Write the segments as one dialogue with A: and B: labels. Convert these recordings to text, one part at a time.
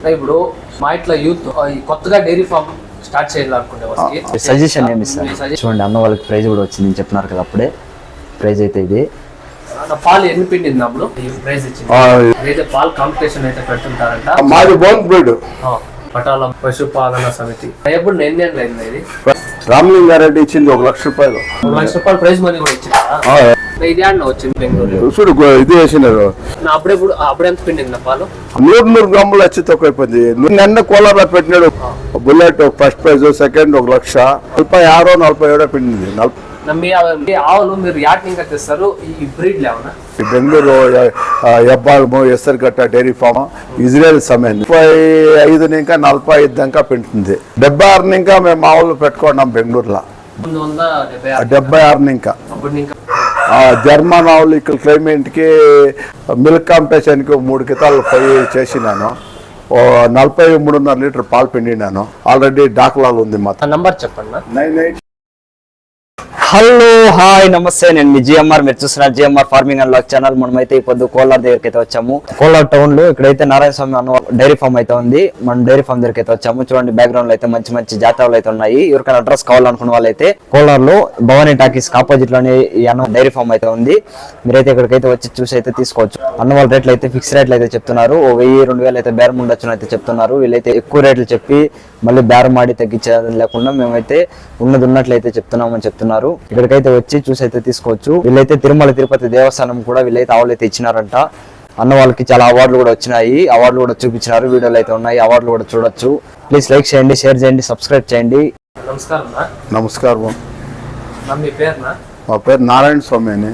A: ఇప్పుడు మా ఇట్లా యూత్ కొత్తగా డైరీ ఫామ్ స్టార్ట్ చేయాలనుకునే వాళ్ళకి.
B: సజెషన్ ఏమి
A: suggestion-
B: చూడండి అన్న వాళ్ళకి ప్రైజ్ కూడా వచ్చింది నేను చెప్పినారు కదా అప్పుడే. ప్రైజ్ అయితే ఇది.
A: నా పాలు ఎన్ని పిండింది అప్పుడు? ఈ ప్రైజ్ ఇచ్చింది. అయితే పాలు కాంపిటీషన్ అయితే పెడుతుంటారంట.
C: మాది బోన్ బ్రీడ్
A: పటాల పశుపాలన సమితి. ఎప్పుడు ఎన్ని ఏళ్ళు అయింది ఇది?
C: రామలింగారెడ్డి ఇచ్చింది ఒక లక్ష రూపాయలు.
A: ఒక లక్ష రూపాయలు ప్రైజ్ మనీ కూడా ఇచ్చిందా?
C: చూడు ఇది వేసినారు. నూరు నూరు గ్రాములు వచ్చి తక్కువైపోయింది. నిన్న కోలార్లో పెట్టినాడు. బుల్లెట్ ఫస్ట్ ప్రైజ్ సెకండ్ ఒక లక్ష. నలభై ఆరో నలభై ఏడో పిండింది.
A: ఆవులు మీరు యాట్ ఇంకా తెస్తారు. ఈ బ్రీడ్ లేవనా
C: బెంగళూరు ఎబ్బాలము ఎస్ఆర్గట్ట డైరీ ఫామ్ ఇజ్రాయెల్ సమయం. ముప్పై ఐదు ఇంకా నలభై ఐదు దాకా పెంచుతుంది డెబ్బై ఆరు ఇంకా మేము మామూలు పెట్టుకున్నాం బెంగళూరులో.
A: డెబ్బై ఆరు.
C: ఇంకా జర్మన్ ఆవులు ఇక్కడ క్లైమేట్కి మిల్క్ కాంపిటీషన్కి మూడు కితాలు పోయి చేసినాను నలభై మూడున్నర లీటర్ పాలు పిండినాను ఆల్రెడీ డాక్లాలు ఉంది మా
A: నంబర్ చెప్పండి.
C: నైన్ ఎయిట్
B: హలో హాయ్ నమస్తే. నేను మీ జిఎంఆర్. మీరు చూస్తున్నారు GMR farming and lock channel. మనమైతే ఈ పొద్దు కోలార్ దగ్గరికి అయితే వచ్చాము. కోలార్ టౌన్లో ఇక్కడైతే నారాయణ స్వామి అన్న డైరీ ఫామ్ అయితే ఉంది. మనం డైరీ ఫామ్ దగ్గరికి అయితే వచ్చాము. చూడండి బ్యాక్గ్రౌండ్లో అయితే మంచి మంచి జాతరలు అయితే ఉన్నాయి. ఎవరికైనా అడ్రస్ కావాలనుకున్న వాళ్ళైతే కోలార్లో భవానీ టాకీస్ ఆపోజిట్లోనే ఈ అన్న డైరీ ఫామ్ అయితే ఉంది. మీరైతే ఇక్కడికైతే వచ్చి చూసి అయితే తీసుకోవచ్చు. అన్న వాళ్ళ రేట్లు అయితే ఫిక్స్ రేట్లు అయితే చెప్తున్నారు. ఓ వెయ్యి రెండు వేలు అయితే బేరం ఉండొచ్చు అయితే చెప్తున్నారు. వీళ్ళైతే ఎక్కువ రేట్లు చెప్పి మళ్ళీ బేరం ఆడి తగ్గించేది లేకుండా మేమైతే ఉన్నది ఉన్నట్లయితే చెప్తున్నామని చెప్తున్నారు. ఇక్కడికైతే వచ్చి చూసి అయితే తీసుకోవచ్చు. వీళ్ళైతే తిరుమల తిరుపతి దేవస్థానం కూడా వీళ్ళైతే ఆవులు అయితే ఇచ్చినారంట. అన్న వాళ్ళకి చాలా అవార్డులు కూడా వచ్చినాయి. అవార్డులు కూడా చూపించినారు. వీడియోలు అయితే ఉన్నాయి. అవార్డులు కూడా చూడొచ్చు. ప్లీజ్ లైక్ చేయండి షేర్ చేయండి సబ్స్క్రైబ్ చేయండి.
A: నమస్కారం నా
C: నమస్కారం.
A: నా మీ పేరునా
C: మా పేరు నారాయణ స్వామి అని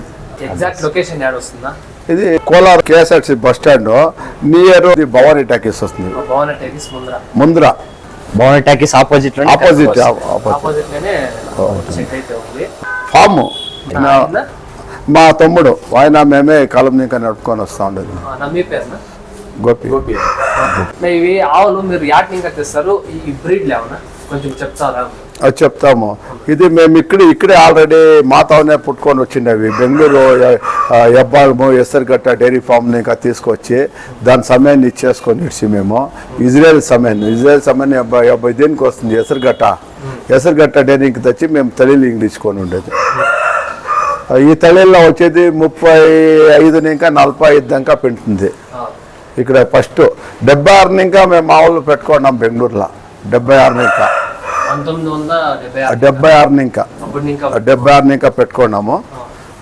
A: ఎగ్జాక్ట్ లొకేషన్ యాడ్ వస్తుందా?
C: ఇది Kolar KSRC bus stand. Near Bhavani talkies వస్తుంది.
A: భవన ముందర.
B: Bhavani talkies opposite
C: opposite opposite
A: ఆపోజిట్లోనే set అయితే ఉంది
C: ఫామ్ మా తమ్ముడు ఆయన మేమే కాలం ఇంకా నడుపుకొని వస్తా ఉండేది.
A: ఆ, నా మీ పేరునా?
C: గోపి.
A: ఇవి ఆవులు మీరు యాట్ ఇంకా తెస్తారు ఈ బ్రీడ్ లేవనా? కొంచెం చెప్తారా?
C: అది చెప్తాము. ఇది మేము ఇక్కడ ఇక్కడే ఆల్రెడీ మాతోనే పుట్టుకొని వచ్చినవి బెంగళూరు ఆ, ఎబ్బాలము డైరీ ఫామ్ని ఇంకా తీసుకొచ్చి దాని సమయాన్ని ఇచ్చేసుకొని ఇచ్చి మేము. ఇజ్రాయెల్ సమయాన్ని ఇజ్రాయెల్ సమయాన్ని అబ్బా అబ్బా దేనికి వస్తుంది? ఎసరుగట్ట. ఎసరుగట్ట డైరీకి తెచ్చి మేము తల్లిలు ఇంగ్లీష్కొని ఉండేది. ఈ తల్లిలో వచ్చేది ముప్పై ఐదు ఇంకా నలభై ఐదు దాకా
A: పెంటుంది.
C: ఇక్కడ ఫస్ట్ డెబ్బై ఆరు ఇంకా మేము మామూలు పెట్టుకున్నాం బెంగళూరులో. డెబ్బై ఆరు ఇంకా.
A: డెబ్బై ఆరు
C: ఇంకా. డెబ్బై ఆరు ఇంకా పెట్టుకున్నాము.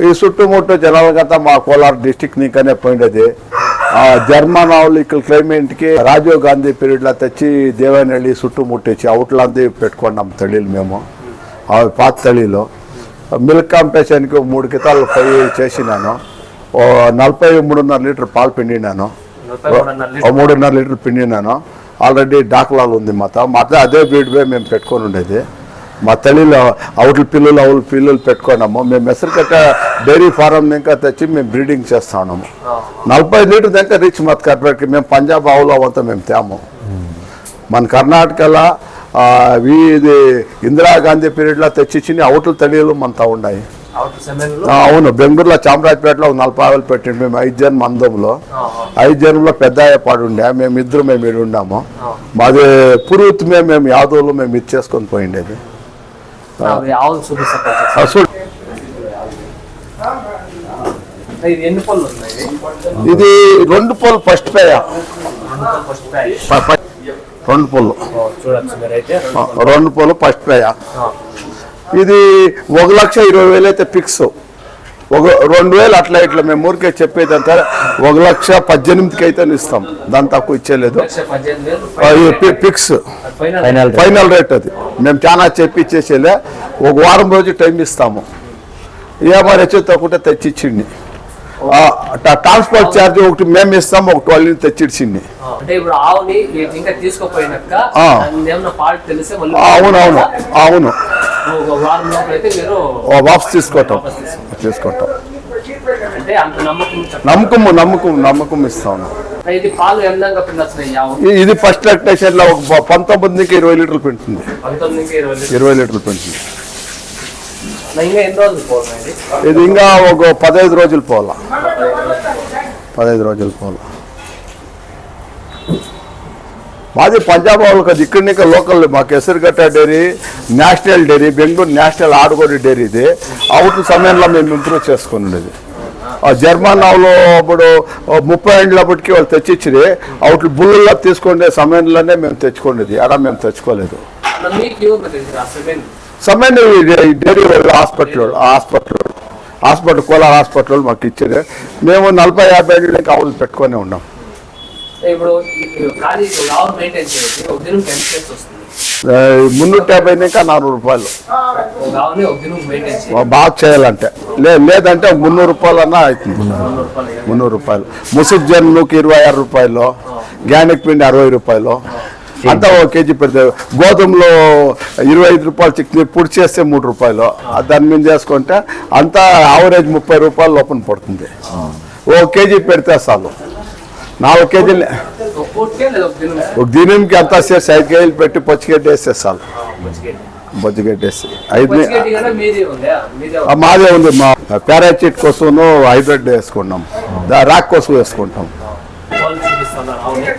C: ఈ చుట్టుముట్టు జనాలకంతా మా కోలార్ డిస్టిక్ నీకనే పోయినది ఆ జర్మన్ ఆవులు ఇక్కడ క్లైమేట్కి రాజీవ్ గాంధీ పీరియడ్లో తెచ్చి దేవనహಳ್ಳಿ చుట్టుముట్టించి అవుట్లంతా పెట్టుకున్నాం తళిలు మేము. ఆ పాత తళిలో మిల్క్ కాంపిటీషన్కి మూడు కితాలు పోయి చేసినాను నలభై మూడున్నర లీటర్ పాలు పిండినాను
A: మూడున్నర లీటర్.
C: పిండినాను ఆల్రెడీ డాక్లాలు ఉంది మా మాత అదే బ్రీడ్ మేము పెట్టుకొని ఉండేది. మా తల్లిలో అవుట్ల పిల్లలు అవుల పిల్లలు పెట్టుకున్నాము. మేము మెసరికట్ట డైరీ ఫారం ఇంకా తెచ్చి మేము బ్రీడింగ్ చేస్తా ఉన్నాము. నలభై లీటర్ దాకా రీచ్ మత్ కార్పొరేట్కి మేము పంజాబ్ ఆవులు అవంతా మేము తేము. మన కర్ణాటకలో ఇది ఇందిరాగాంధీ పీరియడ్లో తెచ్చిచ్చిన అవుట్ల తల్లిలు మనతో ఉన్నాయి. అవును బెంగళూరులో చామరాజపేటలో ఒక నలభై ఆవులు పెట్టిండు మేము ఐదు జన్ మందంలో ఐదు జనంలో పెద్ద పాడు ఉండే మేము ఇద్దరు మేము ఇక్కడ ఉన్నాము మాది పురుతుమే మేము యాదవులు మేము ఇచ్చేసుకొని పోయిండేది.
A: ఇది
C: రెండు పొలు ఫస్ట్ పేయ.
A: రెండు
C: పొలు రెండు పొలు ఫస్ట్ పేయ. ఇది ఒక లక్ష ఇరవై వేలు అయితే ఫిక్స్ ఒక రెండు వేలు అట్లా ఇట్లా మేము ఊరికే చెప్పేదంతా ఒక లక్ష పద్దెనిమిదికి అయితే ఇస్తాం. దాని తక్కువ ఇచ్చేలేదు ఫిక్స్
A: ఫైనల్
C: రేట్ అది. మేము చాలా చెప్పి ఇచ్చేసేలే ఒక వారం రోజు టైం ఇస్తాము. ఏమైనా వచ్చి తక్కువ తెచ్చిచ్చిండి ట్రాన్స్పోర్ట్ ఛార్జ్ ఒకటి మేము ఇస్తాం ఒక ట్వెల్వ్ తెచ్చిచ్చింది
A: మళ్ళీ
C: అవును వాపస్ తీసుకుంటాం తీసుకుంటాం
A: అంటే అంత నమ్మకం.
C: నమ్మకం ఇస్తాము
A: ఇది
C: ఫస్ట్ లాక్టేషన్లో ఒక పంతొమ్మిదికి ఇరవై లీటర్లు
A: పంతొమ్మిదికి ఇరవై లీటర్లు.
C: ఇరవై లీటర్లు పెంచుతుంది
A: నా ఇంకా ఎన్ని రోజులు పోవాలి
C: ఇది ఇంకా ఒక పదహైదు రోజులు పోవాలా? పదహైదు రోజులు పోవాలా? మాది పంజాబ్ వాళ్ళు కదా ఇక్కడ నీకు లోకల్ మాకు ఎసరుగట్ట dairy national dairy Bengaluru national ఆడుకోడి dairy ఇది. అవుట్ సమయంలో మేము ఇంప్రూవ్ చేసుకున్నది ఆ జర్మన్ ఆవులు అప్పుడు ముప్పై ఏళ్ళప్పటికి వాళ్ళు తెచ్చిచ్చిరి. అవుట్లు బుల్లుల్లో తీసుకునే సమయంలోనే మేము తెచ్చుకునేది. అలా మేము తెచ్చుకోలేదు. సమయం dairy hospital hospital hospital Kolar hospital మాకు ఇచ్చారు మేము నలభై యాభై ఏళ్ళకి ఆవులు పెట్టుకొని ఉన్నాం.
A: ఇప్పుడు
C: మున్నూట యాభై ఇంకా నాలుగు రూపాయలు. బాగా చేయాలంటే. లే లేదంటే మున్నూరు రూపాయలు అన్నా అవుతుంది
A: మున్నూరు రూపాయలు ఇవ్వాలి.
C: మున్నూరు రూపాయలు. ముసుగు జన్నుకి ఇరవై ఆరు రూపాయలు గ్యానిక్ పిండి అరవై రూపాయలు అంతా ఒక కేజీ పెడితే గోధుమలో ఇరవై ఐదు రూపాయలు చిక్కి పొడి చేస్తే మూడు రూపాయలు. దాని మీద చేసుకుంటే అంతా ఆవరేజ్ ముప్పై రూపాయలు లోపల పడుతుంది. ఓ కేజీ పెడితే చాలు. నాలుగు కేజీలు
A: ఒక
C: దినంకి అంతా చేసి ఐదు కేజీలు పెట్టి పచ్చిగడ్డి వేస్తే చాలు. వేసి ఐదు
A: మీదే ఉందా?
C: మా పారాచీట్ కోసం హైబ్రిడ్ వేసుకున్నాం. దా- రాక్ కోసం వేసుకుంటాం
A: వాళ్ళు చూపిస్తున్నారు ఆవుని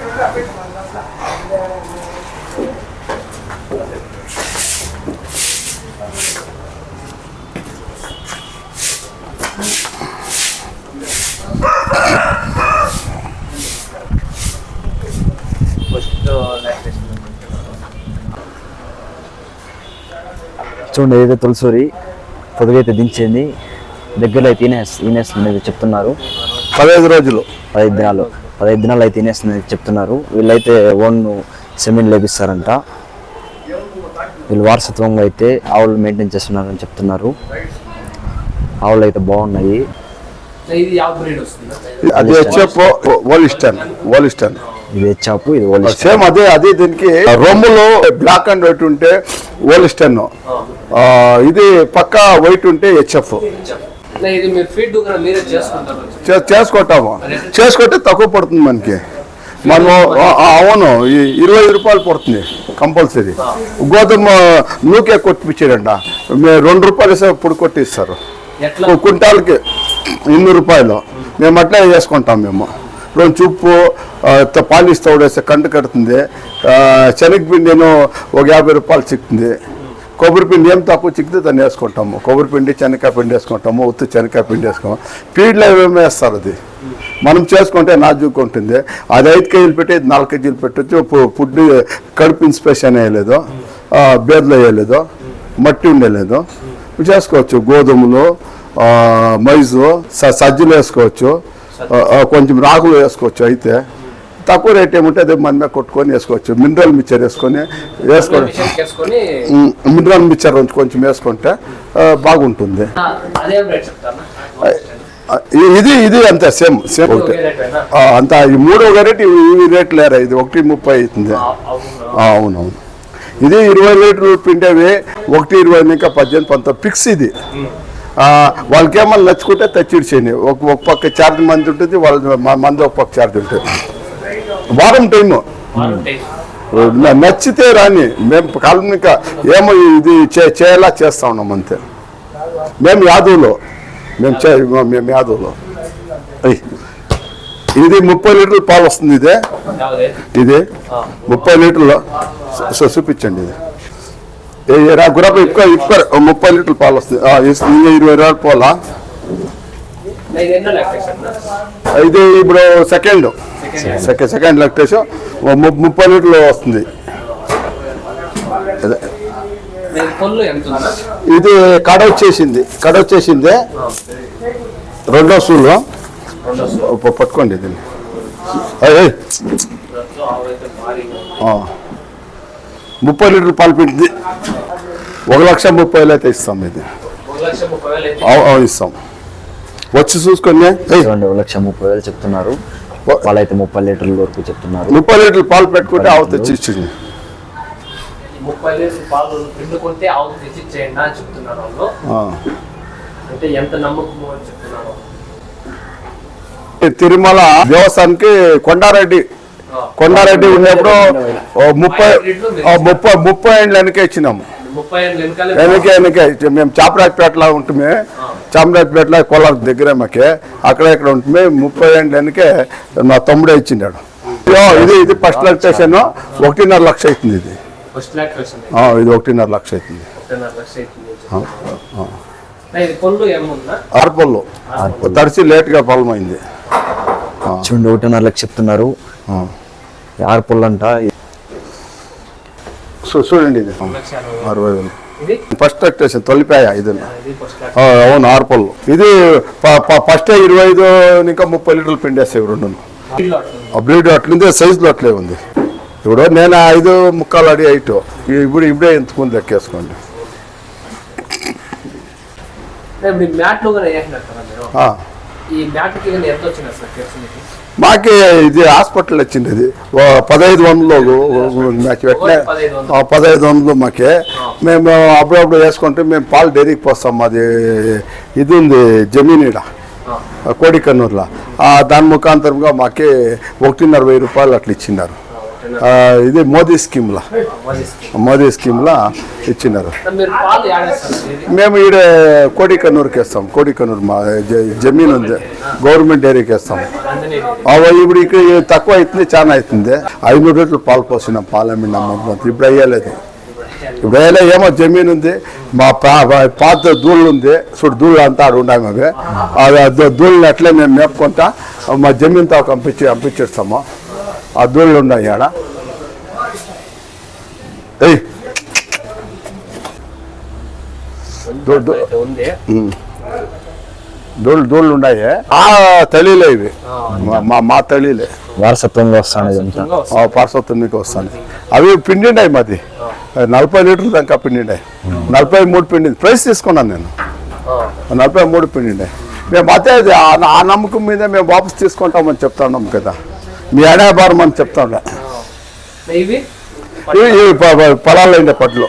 A: ఫస్ట్ లాక్టేషన్
B: చూడండి ఏదైతే తులసూరి పొదుగైతే దించింది. దగ్గరలో అయితే ఈనేస్ ఈనేస్తుంది అనేది చెప్తున్నారు.
C: పదహైదు రోజులు.
B: పదహైదు దినాలు పదహైదు దినాలు అయితే తినేస్తుంది చెప్తున్నారు. వీళ్ళైతే ఓన్ సెమిన్ లేపిస్తారంట. వీళ్ళు వారసత్వంగా అయితే ఆవులు మెయింటైన్ చేస్తున్నారని చెప్తున్నారు. ఆవులు అయితే బాగున్నాయి.
A: ఇది ಯಾವ బ్రీడ్ వస్తుంది.
C: అది హెచ్ఎఫ్ ఓలిస్టన్ ఓలిస్టన్
B: ఇది చాపు ఇది ఓలి
C: సేమ్ అదే అదే దీనికి రొమ్ములో బ్లాక్ అండ్ వైట్ ఉంటే ఓలిస్టన్ ఇది పక్క వైట్ ఉంటే హెచ్ఎఫ్ చేసుకుంటాము. చేసుకుంటే తక్కువ పడుతుంది మనకి. మనము అవును ఈ ఇరవై ఐదు రూపాయలు పడుతుంది కంపల్సరీ. గోధుమ నూకే కొట్టిపించారంట మేము రెండు రూపాయలు ఇప్పుడు కొట్టిస్తారు. కుంటాలకి ఎనిమిది రూపాయలు. మేము అట్లా చేసుకుంటాం మేము. రెండు ఉప్పు ఆ, పాలిష్ తోడేస్తే కంటు కడుతుంది. శనగపిండి నేను ఒక యాభై రూపాయలు చిక్కుతుంది కొబ్బరి పిండి ఏం తక్కువ చిక్కితే దాన్ని వేసుకుంటాము. కొబ్బరి పిండి శనగకాయ పిండి వేసుకుంటాము. ఉత్తు శనగకాయ పిండి వేసుకోము పీడ్లో ఏమేమి వేస్తారు అది. మనం చేసుకుంటే నాజుకు ఉంటుంది. అది ఐదు కేజీలు పెట్టి నాలుగు కేజీలు పెట్టచ్చు ఫుడ్ కడుపు ఇన్స్పెక్షన్ వేయలేదు. బేర్లు వేయలేదు. మట్టి ఉండలేదు. చేసుకోవచ్చు. గోధుమలు మైజు స- సజ్జలు వేసుకోవచ్చు. కొంచెం రాగులు వేసుకోవచ్చు అయితే. తక్కువ రేట్ ఏముంటే అదే మన మీద కొట్టుకొని వేసుకోవచ్చు. మినరల్ మిక్చర్ వేసుకొని ఉమ్, మినరల్ మిక్చర్ కొంచెం కొంచెం వేసుకుంటే బాగుంటుంది. ఇది ఇది అంతే సేమ్ సేమ్ ఒకటి. అంతా ఈ మూడో రేట్ ఇవి ఇవి రేట్ లేరా ఇది? ఒకటి ముప్పై అవుతుంది. అవునవును. ఇది ఇరవై లీటర్లు పిండేవి ఒకటి ఇరవై ఇంకా పద్దెనిమిది పంతొమ్మిది. ఫిక్స్ ఇది. ఆ, వాళ్ళకి ఏమన్నా నచ్చుకుంటే తెచ్చిడిచేయండి ఒక ఒక పక్క ఛార్జ్ మంది ఉంటుంది వాళ్ళ మంది ఒక పక్క ఛార్జ్ ఉంటుంది. వారం టైము నచ్చితే రాని మేము కాలం ఇంకా ఏమో ఇది చేయాలా చేస్తా ఉన్నాం అంతే. మేము యాదవ్లో. మేము చే మేము యాదవ్లో. ఇది ముప్పై లీటర్లు పాలు వస్తుంది ఇదే? ఇది? ముప్పై లీటర్లు? చూపించండి ఇది. ఏ ఎక్కువ రా ఇక్క ఇక్క ముప్పై లీటర్లు పాలు వస్తుంది ఆ, ఇస్- ఇంకా ఇరవై రూపాయలు పాలా?
A: ఇది ఎన్నో లాక్టేషన్
C: ఇది ఇప్పుడు సెకండ్. Second second lactation. ముప్పై లీటర్లు వస్తుంది. ఇది కడ వచ్చేసింది. కడ వచ్చేసింది. రెండో సూలు పట్టుకోండి దీన్ని అయ్, అయ్.
A: సో ఆవు అయితే భారీగా
C: ఆ. ముప్పై లీటర్లు పాలు పిండింది ఒక లక్ష ముప్పై వేలు అయితే ఇస్తాం ఇది. ఇస్తాం. వచ్చి చూసుకొని
B: ఒక లక్ష ముప్పై వేలు చెప్తున్నారు. వాళ్ళైతే ముప్పై లీటర్ల వరకు చెప్తున్నారు.
C: ముప్పై లీటర్లు పాలు పెట్టుకుంటే ఆవు తెచ్చి ఇచ్చింది.
A: ముప్పై లీటర్ పాలు పిండుకుంటే ఆవు తెచ్చి చేయండి అని చెప్తున్నారు వాళ్ళు.
C: ఆ.
A: అంటే ఎంత నమ్మకము అని చెప్తున్నారు
C: ఈ తిరుమల దేవస్థానానికి కొండారెడ్డి కొండారెడ్డి ఉన్నప్పుడు ఓ ముప్పై ముప్పై ముప్పై ఏళ్ళు వెనకే ఇచ్చినాము. వెనకే వెనకే మేము చామరాజపేటలో ఉంటుంది చామరాజపేటలో కోలార్ దగ్గరే మాకే. అక్కడ ఇక్కడ ఉంటుంది ముప్పై ఏళ్ళు వెనకే నా తమ్ముడే ఇచ్చిండాడు. ఇదో ఇది ఇది ఫస్ట్ లొకేషన్. ఒకటిన్నర లక్ష అవుతుంది ఇది. ఇది ఒకటిన్నర లక్ష అవుతుంది.
A: పళ్ళు ఏమన్నా
C: ఆర్పల్లో తడిసి లేట్గా పొలమైంది
B: చూడండి ఒకటిన్నర లక్ష చెప్తున్నారు. ఆరు పుల్లంట.
C: చూ చూడండి ఇది.
A: అరవై
C: వేలు.
A: ఇది
C: ఫస్ట్ లొకేషన్ తొలిపాయ ఇది అవును ఆర్పల్లు ఇది ఫస్ట్ ఇరవై ఐదు ఇంకా ముప్పై లీటర్లు పిండేస్తాయి రెండు
A: ఇల్లు
C: అట్లుంది సైజులో అట్లే ఉంది. ఇప్పుడు నేను ఐదు ముక్కాలు అడి హైట్. ఇప్పుడు ఇప్పుడే ఎంతుకుంది లెక్కేసుకోండి.
A: ఈ కానీ ఎంత మీకు
C: ఇది హాస్పిటల్ వచ్చింది ఇది. పదహైదు వందలు మ్యాచ్ పెట్టిన
A: పదహైదు వందలు.
C: మాకే. మేము అప్పుడప్పుడు వేసుకుంటే మేము పాలు డైరీకి పోస్తాం. మాది ఇది ఉంది జమీనీడ కోడికన్నూరులో దాని ముఖాంతరంగా మాకి ఒకటిన్నర వెయ్యి రూపాయలు అట్లా.
A: ఆ,
C: ఇది మోదీ స్కీమ్లా. మోదీ స్కీమ్లా ఇచ్చినారు. మేము ఈడ కోడికన్నూరుకి వేస్తాం. కోడికన్నూరు మా జమీన్ ఉంది. గవర్నమెంట్ డైరీకి వేస్తాం. అవ ఇప్పుడు ఇక్కడ తక్కువ అవుతుంది చాలా అవుతుంది ఐనూరు లీటర్లు పాలు పోసినాం పాలు అమ్మినాం ఇప్పుడు అయ్యలేదు ఇప్పుడు ఏమో జమీన్ ఉంది. మా పాత దూళ్ళు ఉంది. చూడు దూళ్ళు అంతా ఆడు ఉన్నాయి అవి. అది ఆ దూ- దూళ్ళని అట్లే మేము మేపుకుంటా మా జమీన్తో పంపించి పంపించేస్తాము. ఆ దూళ్ళు ఉన్నాయి ఆడ దూళ్ళు దూళ్ళు ఉన్నాయి ఆ తల్లిలే ఇవి. మా- మా మా తల్లిలే.
B: వారసత్వంగా వస్తాను
C: పార్సల్ మీకు వస్తాను. అవి పిండిండాయి మాది. నలభై లీటర్లు దాకా పిండిండాయి నలభై మూడు పిండింది ప్రైస్ తీసుకున్నాను నేను.
A: ఆ,
C: నలభై మూడు పిండిండాయి మేము అదే ఆ నమ్మకం మీద మేము వాపస్ తీసుకుంటామని చెప్తున్నాం కదా. మీ అడాభారం అని చెప్తాండే
A: ఆ. ఇవి?
C: ఇవి ఇవి ప- ప- పొలాల్లో ఉండే పట్లు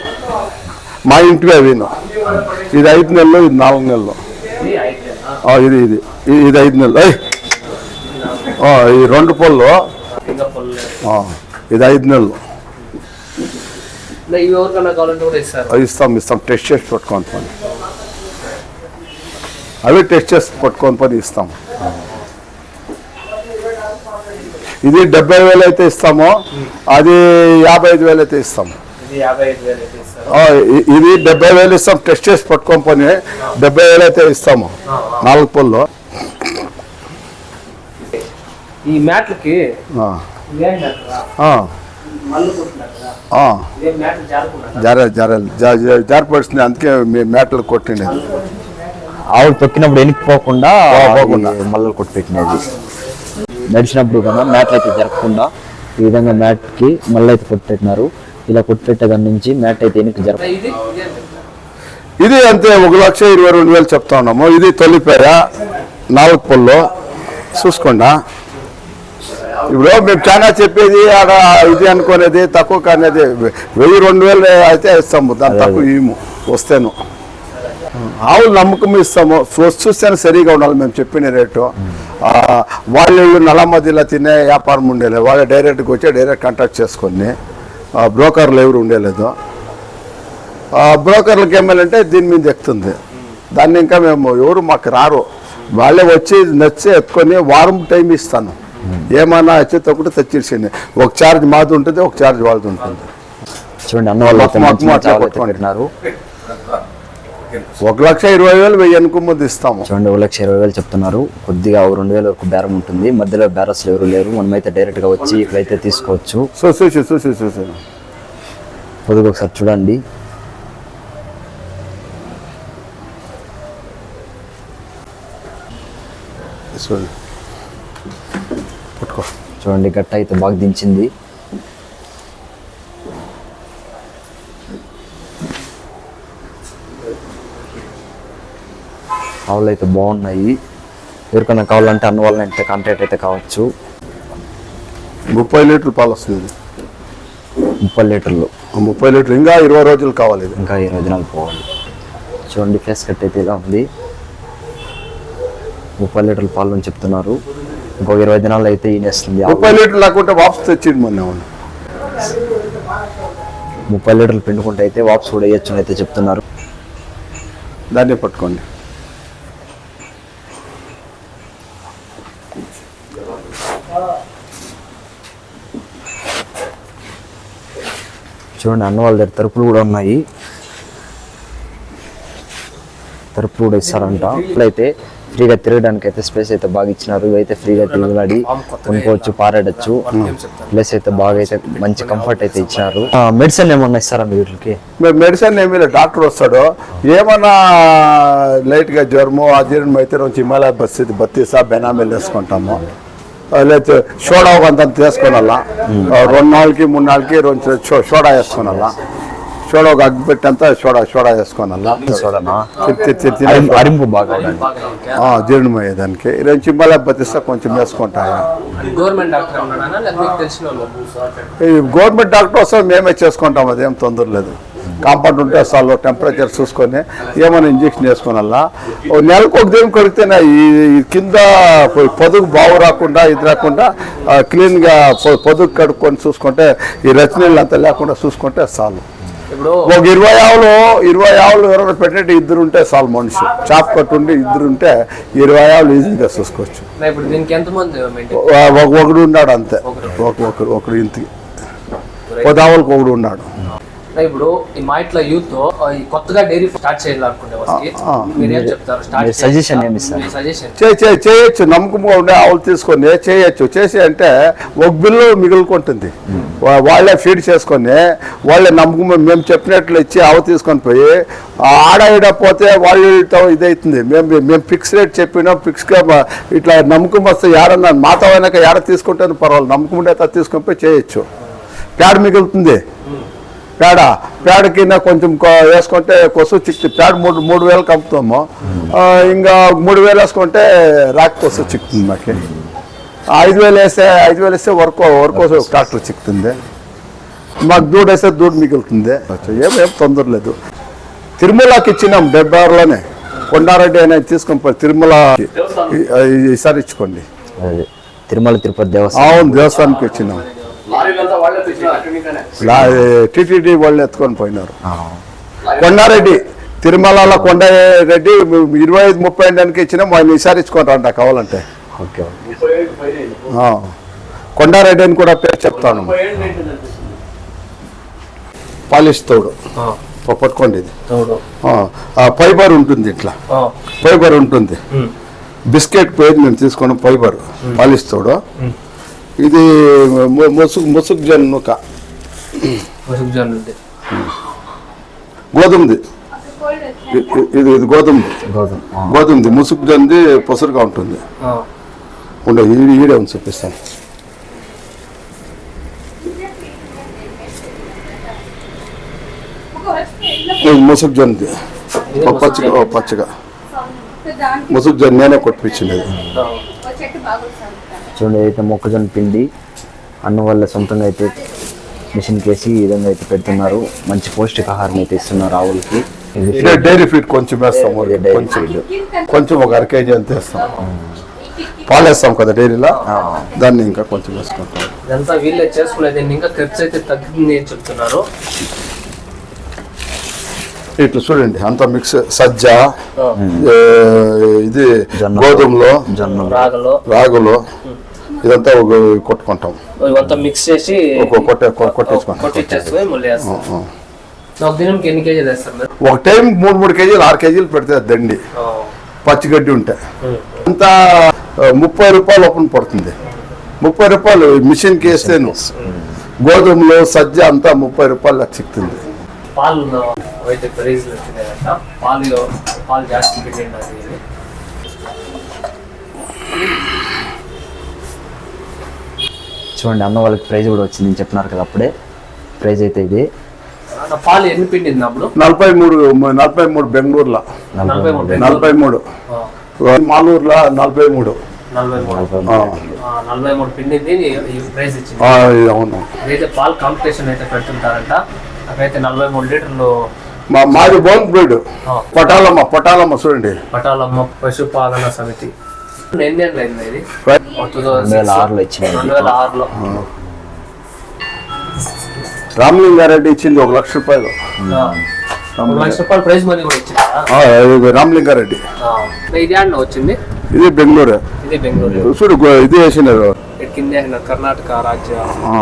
C: మా ఇంటివి అవిను ఇది ఐదు నెలలు ఇది నాలుగు నెలలు.
A: ఇది
C: ఇది ఇది. ఐదు నెలలు. ఈ రెండు పళ్ళు ఇది ఐదు నెలలు. అవి ఇస్తాం ఇస్తాం. టెస్ట్ చేసి పట్టుకొని పని. అవి టెస్ట్ చేసి పట్టుకొని పని ఇస్తాం. ఇది డెబ్బై వేలు అయితే ఇస్తాము అది యాభై ఐదు వేలు అయితే ఇస్తాము
A: ఇది
C: డెబ్బై వేలు ఇస్తాం టెస్ట్ చేసి పట్టుకొని పని డెబ్బై వేలు అయితే ఇస్తాము నాలుగు పళ్ళు
A: ఈ మ్యాట్లకి
C: ఆ,
A: ఇదేంటారా
C: ఆ,
A: మల్లు కొట్టినారు కదా.
C: ఆ.
A: ఇదే మ్యాట్లు జారుకున్నారు?
C: జార జారాలి జా- జా- జారిపడుతుంది అందుకే మీ మేటలు కొట్టిండేది
B: ఆవులు తొక్కినప్పుడు వెనక్కిపోకుండా
C: పోకుండా.
B: మల్లలు కొట్టి పెట్టినది నడిచినప్పుడు కదా మ్యాట్లు అయితే జరగకుండా ఈ విధంగా మ్యాట్కి మళ్ళీ అయితే కొట్టి పెట్టినారు ఇలా కొట్టి పెట్టే దాని నుంచి మ్యాట్ అయితే వెనక్కి జరగ
A: ఇది
C: అంతే ఒక లక్ష ఇరవై రెండు వేలు చెప్తా ఉన్నాము. ఇది తొలిపేర నాలుగు పళ్ళు చూసుకోండా. ఇప్పుడు మేము చాలా చెప్పేది ఆడ ఇది అనుకునేది తక్కువ కానేది. వెయ్యి రెండు వేలు అయితే ఇస్తాము దాని తక్కువ ఇవ్వము వస్తేను. ఆవులు నమ్మకం ఇస్తాము. చూసి చూస్తేనే సరిగా ఉండాలి మేము చెప్పిన రేటు. వాళ్ళు నల్లమదిలో తినే వ్యాపారం ఉండేలేదు వాళ్ళు డైరెక్ట్గా వచ్చి డైరెక్ట్ కాంటాక్ట్ చేసుకొని బ్రోకర్లు ఎవరు ఉండేలేదు. బ్రోకర్లకు ఏమైందంటే దీని మీద ఎక్కుతుంది. దాన్ని ఇంకా మేము ఎవరు మాకు రారు. వాళ్ళే వచ్చి నచ్చి ఎత్తుకొని వారం టైం ఇస్తాను. ఏమన్నా వచ్చి తొక్కటి తెచ్చిర్చండి ఒక ఛార్జ్ మాది ఉంటుంది ఒక ఛార్జ్ వాళ్ళది ఉంటుంది.
B: చూడండి అన్న వాళ్ళు అయితే
C: మాకు
B: మంచి మంచి
C: మాటలే
B: ఆవులు అయితే
C: కొట్టుకోండి.
B: పెట్టినారు
C: ఒక లక్ష ఇరవై వేలు వెయ్యి అనుకు ముందు ఇస్తాము.
B: చూడండి ఒక లక్ష ఇరవై వేలు చెప్తున్నారు. కొద్దిగా ఒక రెండు వేల వరకు బేరం ఉంటుంది. మధ్యలో బేరస్లు ఎవరు లేరు. మనమైతే డైరెక్ట్గా వచ్చి ఇక్కడైతే తీసుకోవచ్చు.
C: సో చూసి చూసి చూసి
B: పొదుగు ఒకసారి చూడండి. చూడండి గట్ట అయితే బాగా దించింది. ఆవులు అయితే బాగున్నాయి. ఎవరికైనా కావాలంటే అన్న వాళ్ళని అయితే కాంటాక్ట్ అయితే కావచ్చు.
C: ముప్పై లీటర్లు పాలు వస్తుంది.
B: ముప్పై లీటర్లు.
C: ముప్పై లీటర్లు ఇంకా ఇరవై రోజులు కావాలి ఇది.
B: ఇంకా ఇరవై దినాలు పోవాలి. చూడండి ఫేస్ కట్ అయితే ఇలా ఉంది. ముప్పై లీటర్ల పాలు అని చెప్తున్నారు. ఇంకొక ఇరవై దినాలు అయితే ఈనేస్తుంది ఆవు.
C: ముప్పై లీటర్లు లేకుంటే వాపస్ తెచ్చింది మొన్న అవును
B: ముప్పై లీటర్లు పిండుకుంటే అయితే వాప్స్ కూడా వేయచ్చు అని అయితే చెప్తున్నారు.
C: దాన్నే పట్టుకోండి.
B: చూడండి అన్న వాళ్ళ దగ్గర తలుపులు కూడా ఉన్నాయి. తలుపులు కూడా ఇస్తారంట. అయితే ఫ్రీగా తిరగడానికి అయితే స్పేస్ అయితే బాగా ఇచ్చినారు. ఇవైతే ఫ్రీగా తిరగలాడి కొనుక్కోవచ్చు పారాడచ్చు ప్లేస్ అయితే బాగా అయితే మంచి కంఫర్ట్ అయితే ఇచ్చినారు. మెడిసిన్ ఏమన్నా ఇస్తారా మీ వీటికి?
C: మెడిసిన్ ఏమీ డాక్టర్ వస్తాడు. ఏమన్నా లైట్గా జ్వరము అజీర్ణం అయితే నుంచి హిమాలయ బస్తి బత్తీసా బెనామీలు వేసుకుంటాము. లేకపోతే సోడా కొంత తీసుకొనాలా రెండు నాలుగుకి మూడు నాలుగుకి రెండు సోడా వేసుకోనాలా సోడా ఒక అగ్గి పెట్టంతా సోడా సోడా వేసుకోనాలా
B: చూడనా
C: తి- తి- తి- తినే-
B: అరిం- అరింపు బాగా ఉండండి.
C: ఆ, జీర్ణం అయ్యేదానికి రెండు బత్తిస్తా కొంచెం ఈ గవర్నమెంట్ డాక్టర్ వస్తే మేమే చేసుకుంటాం అదేం తొందర లేదు. కాంపౌండ్ ఉంటే చాలు టెంపరేచర్ చూసుకొని ఏమైనా ఇంజక్షన్ వేసుకోనల్లా? నెలకు ఒక దేని కొడితేనే ఈ కింద పొదుగు బాగు రాకుండా ఇది రాకుండా క్లీన్గా పొదుగు కడుక్కొని చూసుకుంటే ఈ రచనీళ్ళు అంతా లేకుండా చూసుకుంటే చాలు.
A: ఇప్పుడు
C: ఒక ఇరవై ఆవులు ఇరవై ఆవులు ఎవరైనా పెట్టేటి ఇద్దరు ఉంటే చాలు మనిషి చాప్ కట్టుండి ఇద్దరు ఉంటే ఇరవై ఆవులు ఈజీగా చూసుకోవచ్చు. ఒకడు ఉన్నాడు అంతే. ఒక ఒకడు ఒకడు ఇంటికి పదావులకు ఒకడు ఉన్నాడు.
A: ఇప్పుడు ఈ మా ఇట్లా యూత్ ఈ కొత్తగా డైరీ స్టార్ట్ చేయాలనుకునే వాళ్ళకి
C: ఆ,
A: మీరేం చెప్తారు? స్టార్ట్
B: మీరు suggestion ఏమి ఇస్తారు?
A: సజెషన్
C: చే చే- చేయొచ్చు. నమ్మకంగా ఉండే ఆవులు తీసుకొని చేయొచ్చు. చేసి అంటే ఒక బిల్లు మిగులుకుంటుంది. వాళ్ళే ఫీడ్ చేసుకొని వాళ్ళే నమ్మకం మేము చెప్పినట్లు ఇచ్చి ఆవు తీసుకొని పోయి ఆడ ఈడ పోతే వాళ్ళతో ఇదవుతుంది మేము మేము ఫిక్స్ రేట్ చెప్పినా. ఫిక్స్గా ఇట్లా నమ్మకం వస్తే ఏడన్నా మాతో అయినాక ఏడ తీసుకుంటే పర్వాలేదు. నమ్మకం ఉండే తా తీసుకొని పోయి చేయొచ్చు. పేడ మిగులుతుంది? పేడ పేడ కింద కొంచెం కొ- వేసుకుంటే కొసు చిక్కి పేడ మూడు మూడు వేలకు అమ్ముతాము ఇంకా మూడు వేలు వేసుకుంటే రాక్ కొసు చిక్కుతుంది మాకు. ఐదు వేలు వేస్తే ఐదు వేలు వేస్తే వర్క్ వర్క్ ట్రాక్టర్ చిక్కుతుంది. మాకు దూడ వేస్తే దూడ మిగులుతుంది. ఏం ఏం తొందర లేదు. తిరుమలకి ఇచ్చినాం డెబ్బై ఆరులోనే. కొండారెడ్డి అనేది తీసుకొని పోయి తిరుమల ఈసారి ఇచ్చుకోండి.
B: తిరుమల తిరుపతి దేవస్థానం.
C: అవును దేవస్థానానికి ఇచ్చినాం. టిటిడి వాళ్ళు ఎత్తుకొని పోయినారు. కొండారెడ్డి తిరుమలలో కొండారెడ్డి ఇరవై ఐదు ముప్పై దానికి ఇచ్చినాం ఇచ్చుకొని రండి కావాలంటే.
B: ఓకే.
C: కొండారెడ్డి అని కూడా పేరు చెప్తాను. పాలిష్ తోడు. పట్టుకోండి ఇది. ఫైబర్ ఉంటుంది ఇట్లా. ఫైబర్ ఉంటుంది. బిస్కెట్ పేరు నేను తీసుకున్న ఫైబర్ పాలిష్ తోడు. ఇది ముసుగు ముసుగు జన్నుక
A: పసుపు జొన్న ఉంది.
C: గోధుమది. ఇది ఇది
B: ఆ,
C: గోధుమది ముసుగు జన్ది పొసరుగా ఉంటుంది.
A: ఆ,
C: ఉండే ఈడ ఈడే ఉంది చూపిస్తాను. ముసుగు జొన్నది ఓ పచ్చగా పచ్చగా. ముసుగు జొన్న నేనే కొట్టిపించింది.
A: ఆ,
B: చూడండి అయితే మొక్కజొన్న పిండి అన్న వాళ్ళ సొంతంగా అయితే మిషన్ కేసి ఈ విధంగా అయితే పెడుతున్నారు. మంచి పౌష్టికాహారం అయితే ఇస్తున్నారు ఆవులకి
C: డైరీ ఫీడ్ కొంచెం వేస్తాం
B: ఇది డైరీ
C: కొంచెం
B: ఫీడ్
C: కొంచెం ఒక అర కేజీ అంత వేస్తాం. పాలు వేస్తాం కదా డైరీలో దాన్ని ఇంకా కొంచెం వేసుకుంటాం.
A: ఇదంతా వీళ్ళే చేసుకునేది ఇంకా ఖర్చు అయితే తగ్గింది అని చెప్తున్నారు.
C: ఇట్లా చూడండి అంతా మిక్స్ సజ్జ ఇది. గోధుమలో
A: రాగలు.
C: రాగులు ఇదంతా ఒక కొట్టుకుంటాం.
A: మిక్స్ చేసి
C: ఒక
A: వేస్తాం.
C: టైం మూడు మూడు కేజీలు ఆరు కేజీలు పెడితే దండి. పచ్చిగడ్డి ఉంటే. అంతా ముప్పై రూపాయలు ఓపెన్ పడుతుంది. ముప్పై రూపాయలు మిషన్కి వేస్తేను. గోధుమలు సజ్జ అంతా ముప్పై రూపాయలు చిక్కుతుంది
A: పాలు అయితే ప్రైజ్లు వచ్చినాయంట. పాలు పాలు జాస్తి పెట్టండి అది. ఇది.
B: చూడండి అన్న వాళ్ళకి ప్రైజ్ కూడా వచ్చింది అని చెప్పినారు కదా అప్పుడే. ప్రైజ్ అయితే ఇది.
A: పాలు ఎన్ని పిండింది అప్పుడు?
C: నలభై మూడు నలభై మూడు బెంగళూరులో.
A: నలభై మూడు
C: నలభై మూడు
A: ఆ,
C: మాలూరులో నలభై మూడు
A: నలభై మూడు పిండింది ఈ ప్రైజ్ ఇచ్చింది.
C: ఆ, అవును.
A: అదైతే పాలు కాంపిటీషన్ అయితే పెడుతుంటారంట. అక్కడైతే నలభై మూడు లీటర్లు
C: మా మాది బోన్ బ్రీడ్. పటాలమ్మ పటాలమ్మ చూడండి.
A: పటాలమ్మ పశుపాలన సమితి. ఎన్ని ఏళ్ళు అయింది ఇది? టూ
B: రెండు వేల ఆరులో ఇచ్చినాయి
A: రెండు వేల ఆరులో.
C: రామలింగారెడ్డి ఇచ్చింది ఒక లక్ష రూపాయలు.
A: లక్ష రూపాయలు ప్రైజ్ మనీ కూడా ఇచ్చిందా?
C: ఆ, ఇది రామలింగారెడ్డి.
A: ఆ, ఇది ఆడిన వచ్చింది?
C: ఇది బెంగళూరు.
A: ఇది బెంగళూరు.
C: చూడు ఇది వేసినారు
A: ఇటు కింద కర్ణాటక రాజ్య
C: ఆ,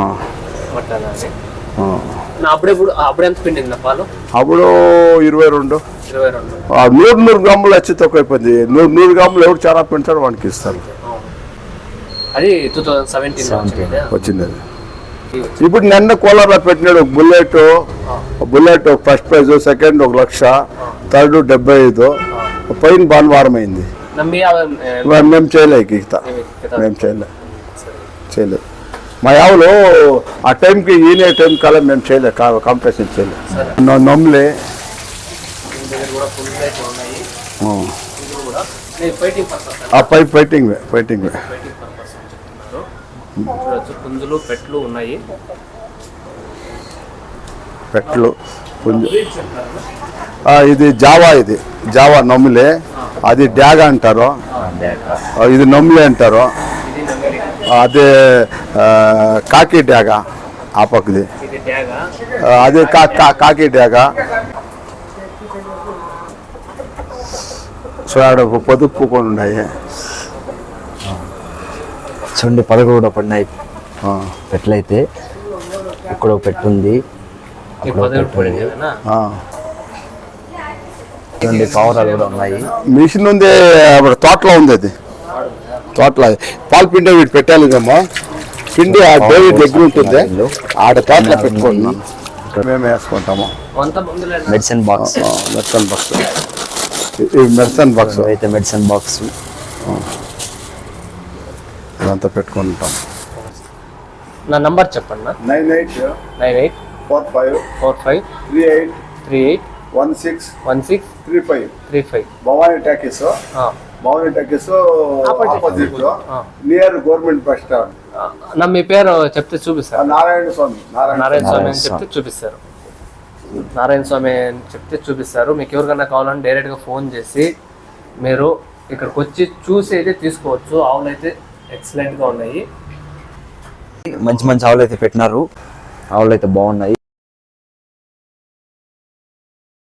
A: అప్పుడే ఇప్పుడు అప్పుడే ఎంత పిండింది నా పాలు?
C: అప్పుడు ఇరవై రెండు.
A: ఇరవై రెండు.
C: ఆ, నూరు నూరు గ్రాములు వచ్చి తక్కువ అయిపోయింది నూరు నూరు గ్రాములు ఎవరు చాలా పెంచారు వానికి ఇస్తారు.
A: అది టూ థౌజండ్ సెవెంటీన్
C: వచ్చింది అది. ఇప్పుడు నిన్న కోలార్లో పెట్టినాడు ఒక bullet. Bullet first prize second ఒక లక్ష థర్డ్ డెబ్బై ఐదు. పైన భానువారం అయింది. మేము చేయలే ఇక ఇక మేము చేయలే. చేయలేదు మా యావులు ఆ టైంకి ఈయన టైం కల్లా మేము చేయలే కా- కాంపిటీషన్ చేయలే. నా నమ్ములే. ఆ. పై ఫైటింగ్ ఫైటింగ్
A: పుంజులు పెట్లు ఉన్నాయి.
C: పెట్లు పుంజు ఇది జావా ఇది. జావా నమ్ములే. అది డ్యాగ అంటారు. ఇది నమ్ములే అంటారు. అదే కాకి డ్యాగ ఆ పక్కది. అదే కా కా- కాకి డ్యాగ. ఒక పొదుపు కొని ఉన్నాయి.
B: చూడండి పదకొండు కూడా పడినాయి. పెట్లయితే ఇక్కడ ఒక పెట్టు ఉంది.
A: ఈ పదిహేడు పడింది కదా
C: ఆ.
B: చూడండి పావురాలు కూడా ఉన్నాయి.
C: మిషన్ ఉంది అప్పుడు తోటలో ఉంది అది. తోటలో పాలు పిండి వీటి పెట్టాలిదేమో పిండి ఆ డేవిడ్ దగ్గర ఉంటుంది. ఆడ తోటలో పెట్టుకుంటున్నాను మేము వేసుకుంటాము.
B: Medicine box.
C: Medicine box. ఈ మెడిసన్ బాక్స్.
B: అయితే మెడిసిన్ బాక్స్.
C: ఇదంతా పెట్టుకుంటాం
A: నా నంబర్ చెప్పండి
C: nine eight
A: nine eight
C: four five
A: four five
C: three eight
A: three eight
C: one six
A: one six
C: three five
A: three five.
C: Bhavani talkies. Bhavani talkies opposite near government bus stand
A: నా మీ పేరు చెప్తే చూపిస్తారు?
C: నారాయణ స్వామి నారాయణ
A: నారాయణ స్వామి అని చెప్తే చూపిస్తారు. నారాయణ స్వామి అని చెప్తే చూపిస్తారు. మీకు ఎవరికైనా కావాలంటే డైరెక్ట్గా ఫోన్ చేసి మీరు ఇక్కడికి వచ్చి చూసి అయితే తీసుకోవచ్చు. ఆవులు అయితే ఎక్సలెంట్గా ఉన్నాయి.
B: మంచి మంచి ఆవులు అయితే పెట్టినారు. ఆవులు అయితే బాగున్నాయి.